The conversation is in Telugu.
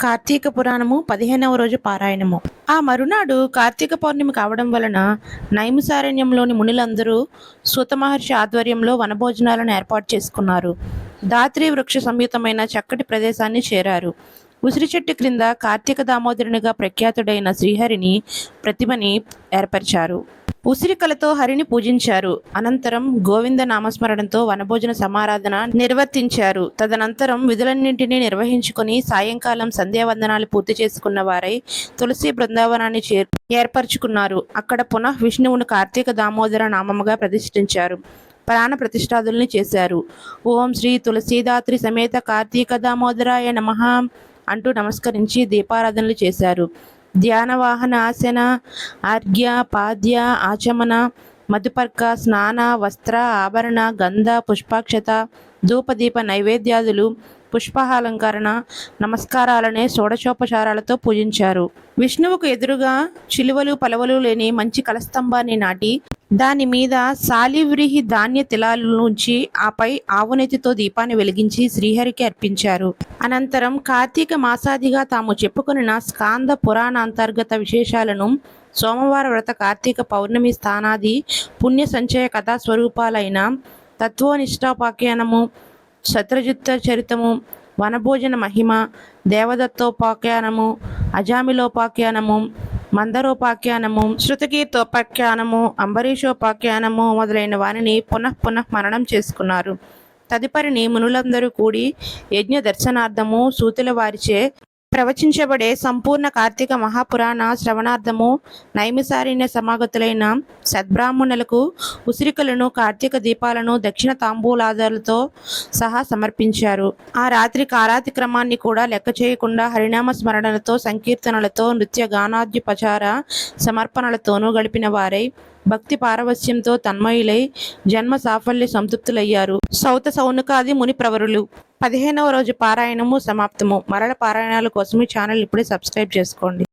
కార్తీక పురాణము పదిహేనవ రోజు పారాయణము. ఆ మరునాడు కార్తీక పౌర్ణమి కావడం వలన నైమిసారణ్యంలోని మునులందరూ సూత మహర్షి ఆధ్వర్యంలో వనభోజనాలను ఏర్పాటు చేసుకున్నారు. దాత్రి వృక్ష సంయుతమైన చక్కటి ప్రదేశాన్ని చేరారు. ఉసిరి చెట్టు క్రింద కార్తీక దామోదరునిగా ప్రఖ్యాతుడైన శ్రీహరిని ప్రతిమని ఏర్పరిచారు. ఉసిరికలతో హరిని పూజించారు. అనంతరం గోవింద నామస్మరణతో వనభోజన సమారాధన నిర్వర్తించారు. తదనంతరం విధులన్నింటినీ నిర్వహించుకుని సాయంకాలం సంధ్యావందనాలు పూర్తి చేసుకున్న వారై తులసి బృందావనాన్ని చేర్ ఏర్పరచుకున్నారు. అక్కడ పునః విష్ణువును కార్తీక దామోదర నామముగా ప్రతిష్ఠించారు. ప్రాణ ప్రతిష్టాదుల్ని చేశారు. ఓం శ్రీ తులసీదాత్రి సమేత కార్తీక దామోదరాయ నమః అంటూ నమస్కరించి దీపారాధనలు చేశారు. ధ్యానవాహన ఆసన ఆర్ఘ్య పాద్య ఆచమన మధుపర్క స్నాన వస్త్ర ఆభరణ గంధ పుష్పాక్షత ధూపదీప నైవేద్యాదులు పుష్పహాలంకరణ నమస్కారాలనే షోడశోపచారాలతో పూజించారు. విష్ణువుకు ఎదురుగా చిలువలు పలవలు లేని మంచి కలస్తంభాన్ని నాటి దాని మీద సాలివ్రీహి ధాన్య తిలాల నుంచి ఆపై ఆవునెతితో దీపాన్ని వెలిగించి శ్రీహరికి అర్పించారు. అనంతరం కార్తీక మాసాదిగా తాము చెప్పుకొనిన స్కాంద పురాణాంతర్గత విశేషాలను సోమవార వ్రత కార్తీక పౌర్ణమి స్థానాది పుణ్య సంచయ కథా స్వరూపాలైన తత్వనిష్టాపాఖ్యానము శత్రుజిత్త చరితము వనభోజన మహిమ దేవదత్తోపాఖ్యానము అజామిలోపాఖ్యానము మందరోపాఖ్యానము శృతకీర్తోపాఖ్యానము అంబరీషోపాఖ్యానము మొదలైన వారిని పునః పునః మరణం చేసుకున్నారు. తదుపరిని మునులందరూ కూడి యజ్ఞ దర్శనార్థము సూతుల వారిచే ప్రవచించబడే సంపూర్ణ కార్తీక మహాపురాణ శ్రవణార్థము నైమిసారణ్య సమాగతులైన సద్బ్రాహ్మణులకు ఉసిరికలను కార్తీక దీపాలను దక్షిణ తాంబూలాదాలతో సహా సమర్పించారు. ఆ రాత్రి కారాతి క్రమాన్ని కూడా లెక్క చేయకుండా హరినామ స్మరణలతో సంకీర్తనలతో నృత్య గానాద్యుపచార సమర్పణలతోనూ గడిపిన వారై భక్తి పారవస్యంతో తన్మయులై జన్మ సాఫల్య సంతృప్తులయ్యారు. సౌత సౌనకాది ముని ప్రవరులు. పదిహేనవ రోజు పారాయణము సమాప్తము. మరల పారాయణాల కోసం ఈ ఛానల్ ఇప్పుడే సబ్స్క్రైబ్ చేసుకోండి.